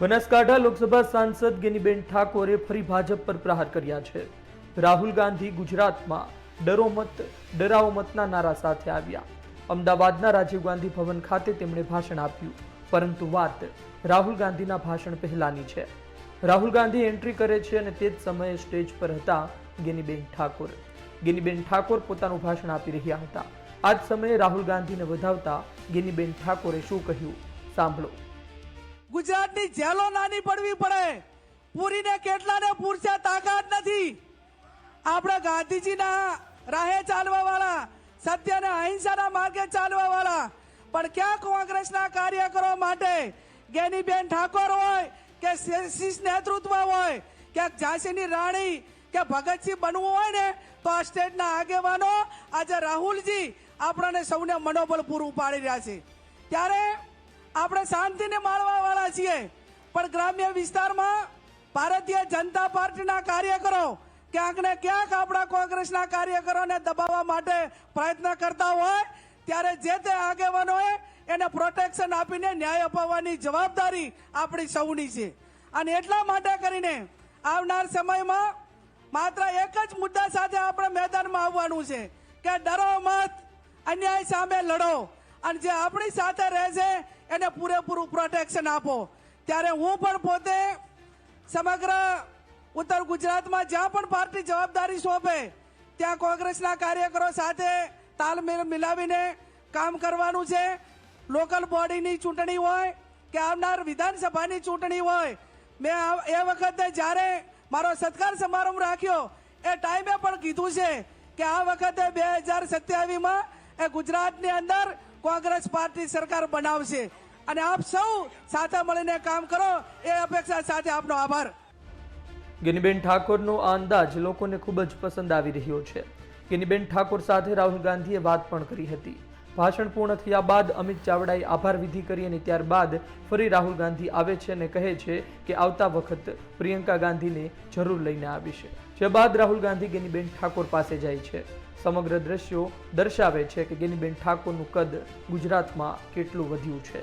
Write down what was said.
બનાસકાંઠા લોકસભા સાંસદ ગેનીબેન ઠાકોરે ફરી ભાજપ પર પ્રહાર કર્યા છે. રાહુલ ગાંધી ગુજરાતમાં ડરો મત ડરાવો મતના નારા સાથે આવ્યા. અમદાવાદના રાજીવ ગાંધી ભવન ખાતે તેમણે ભાષણ આપ્યું, પરંતુ વાત રાહુલ ગાંધીના ભાષણ પહેલાની છે. રાહુલ ગાંધી એન્ટ્રી કરે છે અને તે જ સમયે સ્ટેજ પર હતા ગેનીબેન ઠાકોર. ગેનીબેન ઠાકોર પોતાનું ભાષણ આપી રહ્યા હતા. આ જ સમયે રાહુલ ગાંધીને વધાવતા ગેનીબેન ઠાકોરે શું કહ્યું? સાંભળો. ગુજરાતની જેલો નાની પડવી પડે. પૂરીને કેટલાને પૂરશે તાકાત નથી. આપણે ગાંધીજીના રાહે ચાલવા વાળા સત્ય અને અહિંસાના માર્ગે ચાલવા વાળા પણ ક્યાં કોંગ્રેસના કાર્યકરો માટે ગેનીબેન ઠાકોર હોય, કે શિષ નેતૃત્વ હોય, કે ઝાંસીની રાણી, કે ભગતસિંહ બનવું હોય ને, તો આ સ્ટેટના આગેવાનો આજે રાહુલજી આપણને સૌને મનોબળ પૂરું પાડી રહ્યા છે. ત્યારે આપણે શાંતિને માણવા વાળા છીએ. પણ ગ્રામ્ય વિસ્તારમાં ભારતીય જનતા પાર્ટીના કાર્યકરો ક્યાંક ને ક્યાંક આપણા કોંગ્રેસના કાર્યકરોને દબાવવા માટે પ્રયત્ન કરતા હોય, ત્યારે જે તે આગેવાનોએ એને પ્રોટેક્શન આપીને ન્યાય અપાવવાની જવાબદારી આપણી સૌની છે. અને એટલા માટે કરીને આવનાર સમયમાં માત્ર એક જ મુદ્દા સાથે આપણે મેદાનમાં આવવાનું છે કે ડરો મત, અન્યાય સામે લડો. અને જે આપણી સાથે રહે છે એને પૂરેપૂરું પ્રોટેક્શન આપો. ત્યારે હું પણ પોતે સમગ્ર ઉત્તર ગુજરાતમાં જ્યાં પણ પાર્ટી જવાબદારી સોંપે, ત્યાં કોંગ્રેસના કાર્યકરો સાથે તાલમેલ મિલાવીને કામ કરવાનું છે. લોકલ બોડીની ચૂંટણી હોય કે આવનાર વિધાનસભાની ચૂંટણી હોય, મેં એ વખતે જ્યારે મારો સત્કાર સમારંભ રાખ્યો, એ ટાઈમે પણ કીધું છે કે આ વખતે બે હજાર સત્યાવીસમાં એ ગુજરાતની અંદર કોંગ્રેસ પાર્ટી સરકાર બનાવશે. અને આપ સૌ સાથે મળીને કામ કરો એ અપેક્ષા સાથે આપનો આભાર. ગેનીબેન ઠાકોરનો આ અંદાજ લોકોને ખૂબ જ પસંદ આવી રહ્યો છે. ગેનીબેન ઠાકોર સાથે રાહુલ ગાંધીએ વાત પણ કરી હતી. ભાષણ પૂર્ણ થયા બાદ અમિત ચાવડાએ આભાર વિધિ કરી અને ત્યારબાદ ફરી રાહુલ ગાંધી આવે છે અને કહે છે કે આવતા વખત પ્રિયંકા ગાંધીને જરૂર લઈને આવીશ જે બાદ રાહુલ ગાંધી ગેનીબેન ઠાકોર પાસે જાય છે. સમગ્ર દ્રશ્યો દર્શાવે છે કે ગેનીબેન ઠાકોરનું કદ ગુજરાતમાં કેટલું વધ્યું છે.